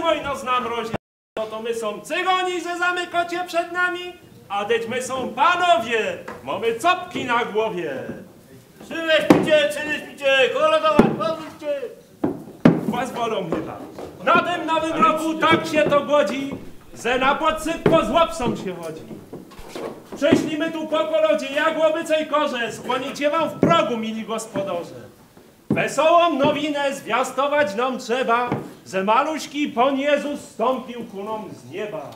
wojno z namrozi. No to my są cygoni, że zamykocie przed nami, a deć my są panowie, mamy copki na głowie. Czyleś picie, czyleś picie, kolegować, pomóżcie. Was wolą chyba. Na tym nowym roku tak się to godzi, że na podsypko z łapsą się wodzi. Prześlimy tu po kolodzie jagłoby i korze, skłonicie wam w progu, mili gospodarze. Wesołą nowinę zwiastować nam trzeba, że maluśki Pan Jezus stąpił ku nam z nieba.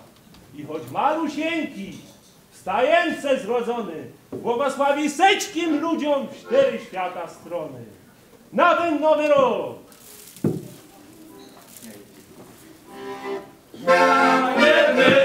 I choć malusieńki, wstające zrodzony, błogosławi sećkim ludziom w cztery świata strony. Na ten nowy rok Jednego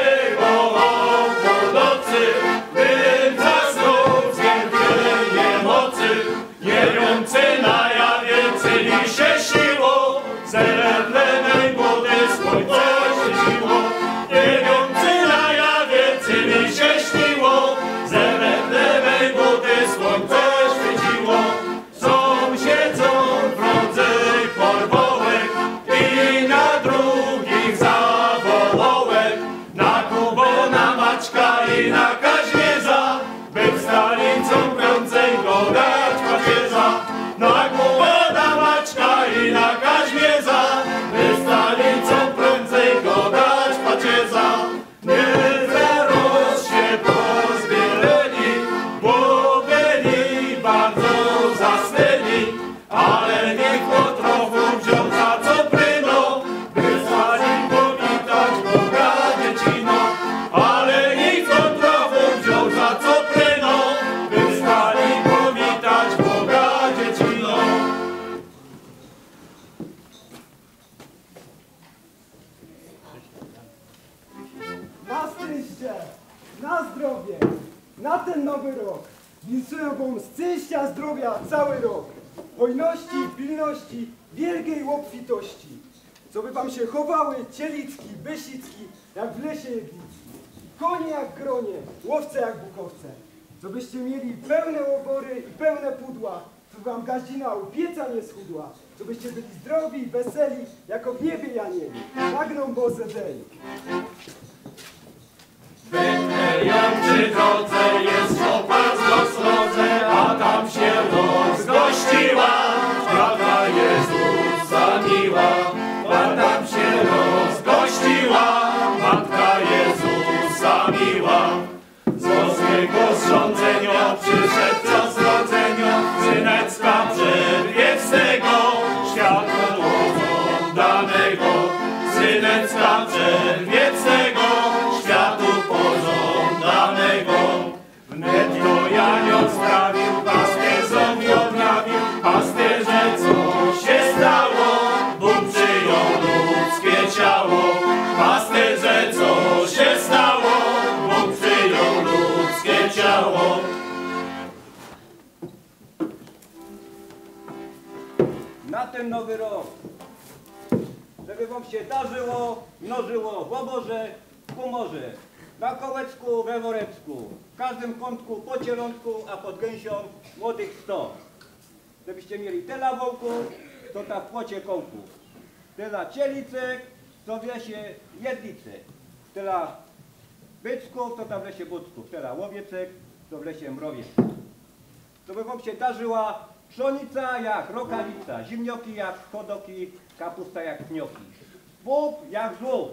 Wam szczęścia, zdrowia cały rok. Hojności, pilności, wielkiej łopfitości. Co by wam się chowały cielicki, bysicki, jak w lesie jeglicki. Konie jak gronie, łowce jak bukowce. Co byście mieli pełne łobory i pełne pudła, co wam gazdzina u pieca nie schudła. Co byście byli zdrowi weseli, jako w niebie Janieli. Nagną Boże dzień. Ją przy drodze jest szopa z rozrodze, a tam się rozgościła. Matka Jezusa miła, a tam się rozgościła. Matka Jezusa miła. Z boskiego zrządzenia przyszedł czas rodzenia, synecka nowy rok. Żeby wam się darzyło, mnożyło w oborze, w humorze, na kołeczku, we woreczku, w każdym kątku, po cielątku, a pod gęsią młodych sto. Żebyście mieli tyle wołków, to ta w płocie kołków. Tyle cielicek, to w lesie jedlice. Tyle byczków, to tam w lesie bucków. Tyle łowiecek, to w lesie mrowiec to by wam się darzyła pszonica jak rokawica, zimnioki jak chodoki, kapusta jak pnioki. Bób jak żółw,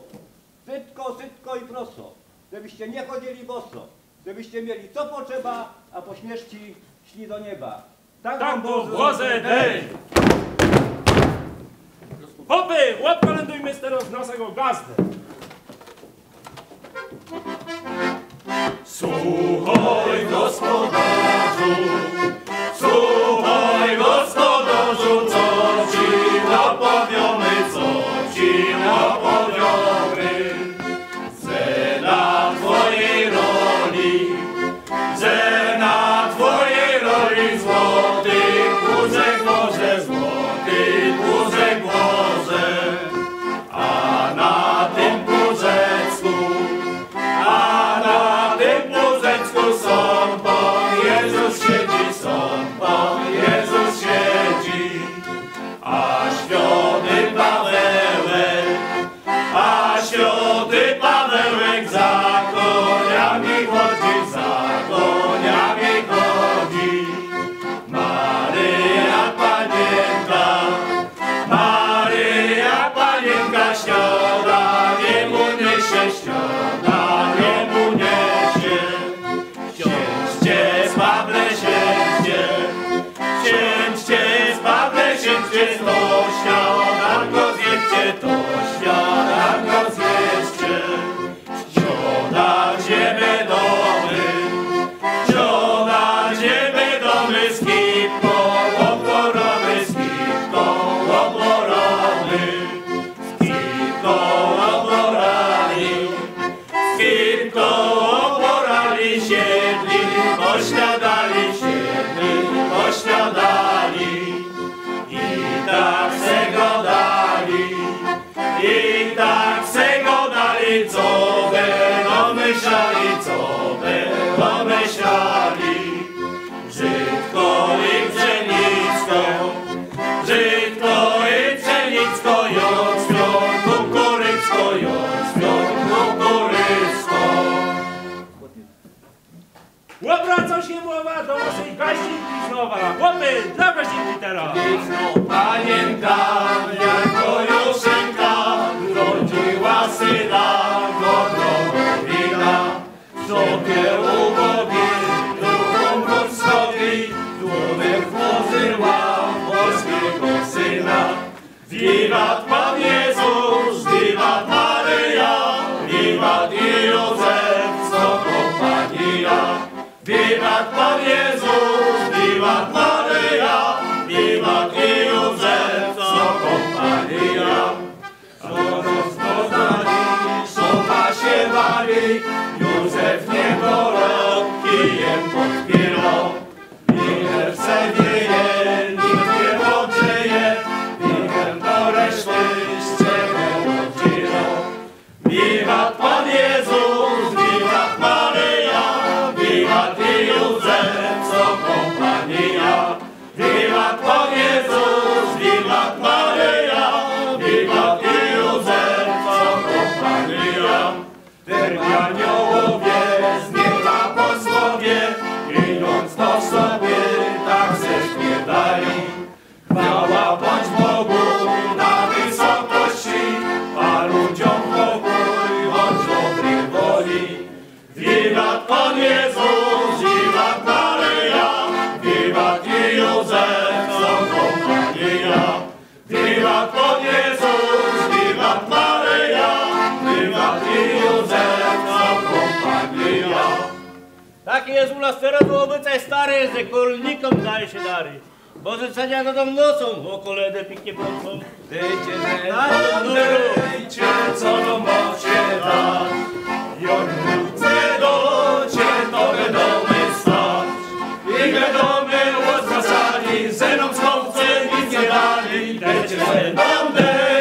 sytko, sytko i proso, żebyście nie chodzili boso, żebyście mieli co potrzeba, a po śmierci szli do nieba. Tak wam to Boże dej! Hopy, łap kolędujmy teraz naszego gazdę. Słuchaj gospodarzu, Ojczyzno śniada. Obracam się głowa do naszej gaśniki znowa. Chłopy, dla gaśniki teraz. No pamiętam, jak to Juszenka rodziła syna, godno wina, sobie ubogi. Ganhou jaki jest u nas teraz, to stary język, rolnikom daje się dary. Bo życzenia do dom nocą, o koledę piknie płocą. Dejcie ze mną, dejcie, co macie dać. Jak wrócę do cię, to będą my stać. I wiadomy, łos zasali, ze mną skąd nic nie dali. Dejcie ze mną, dejcie.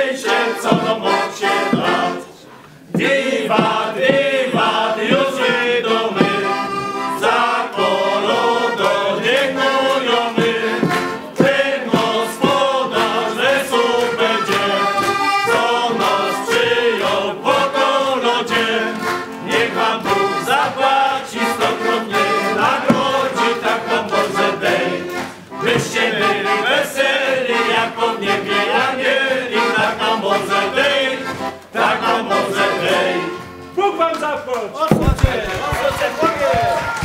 Offense Approach! Offense! Offense! Offense!